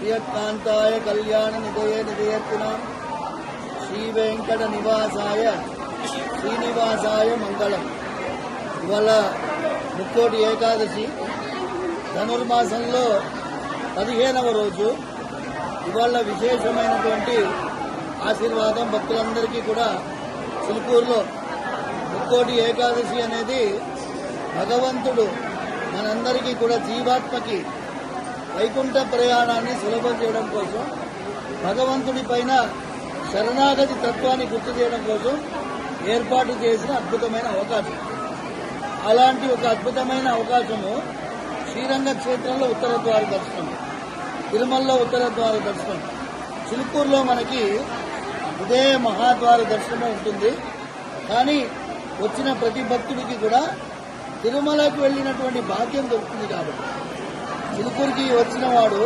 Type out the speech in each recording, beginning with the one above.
శ్రీయకాంతాయ కళ్యాణ నిదయ నిదయత్తిన శ్రీ వెంకట నివాసాయ శ్రీనివాసాయ మంగళం ఇవాళ ముక్కోటి ఏకాదశి. ధనుర్మాసంలో పదిహేనవ రోజు. ఇవాళ విశేషమైనటువంటి ఆశీర్వాదం భక్తులందరికీ కూడా చిలుకూరులో ముక్కోటి ఏకాదశి అనేది భగవంతుడు మనందరికీ కూడా జీవాత్మకి వైకుంఠ ప్రయాణాన్ని సులభం చేయడం కోసం భగవంతుడి పైన శరణాగతి తత్వాన్ని గుర్తు చేయడం కోసం ఏర్పాటు చేసిన అద్భుతమైన అవకాశం. అలాంటి ఒక అద్భుతమైన అవకాశము శ్రీరంగ క్షేత్రంలో ఉత్తర ద్వార దర్శనం తిరుమలలో ఉత్తర ద్వార దర్శనం చిలుకూరులో మనకి ఇదే మహాద్వార దర్శనం ఉంటుంది. కానీ వచ్చిన ప్రతి భక్తుడికి కూడా తిరుమలకు వెళ్ళినటువంటి భాగ్యం దొరుకుతుంది కాబట్టి. చిలుకూరుకి వచ్చిన వాడు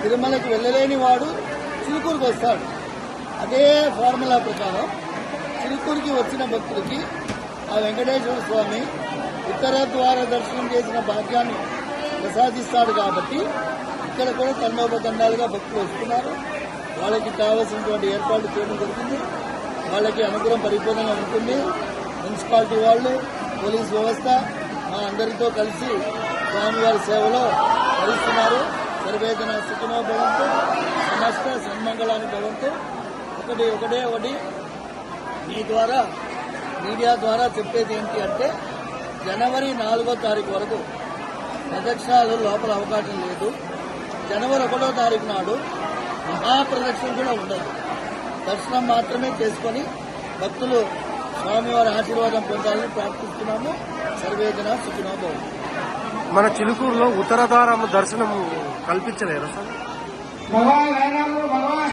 తిరుమలకి వెళ్ళలేని వాడు చిలుకూరుకి వస్తాడు. అదే ఫార్ములా ప్రకారం చిలుకూరుకి వచ్చిన భక్తులకి ఆ వెంకటేశ్వర స్వామి ఉత్తర ద్వార దర్శనం చేసిన భాగ్యాన్ని ప్రసాదిస్తాడు కాబట్టి ఇక్కడ కూడా తండోపతండాలుగా భక్తులు వస్తున్నారు. వాళ్ళకి కావాల్సినటువంటి ఏర్పాట్లు చేయడం జరుగుతుంది. వాళ్ళకి అనుగ్రహం పరిపూర్ణంగా ఉంటుంది. మున్సిపాలిటీ వాళ్ళు పోలీస్ వ్యవస్థ మా అందరితో కలిసి స్వామివారి సేవలో భరిస్తున్నారు సర్వేదన సుఖమో భవంతు. సమస్త సన్మంగళాన్ని భవంతు. ఒకటి ఒకటే ఒకటి. మీ ద్వారా మీడియా ద్వారా చెప్పేది ఏంటి అంటే జనవరి నాలుగో తారీఖు వరకు ప్రదక్షిణాలు లోపల అవకాశం లేదు. జనవరి ఒకటో తారీఖు నాడు మహాప్రదక్షిణ కూడా ఉండదు. దర్శనం మాత్రమే చేసుకొని భక్తులు స్వామివారి ఆశీర్వాదం పొందాలని ప్రార్థిస్తున్నాము. సర్వేదన సుఖినోభవం మన చిలుకూరులో ఉత్తర దర్శనం కల్పించలేరు సార్?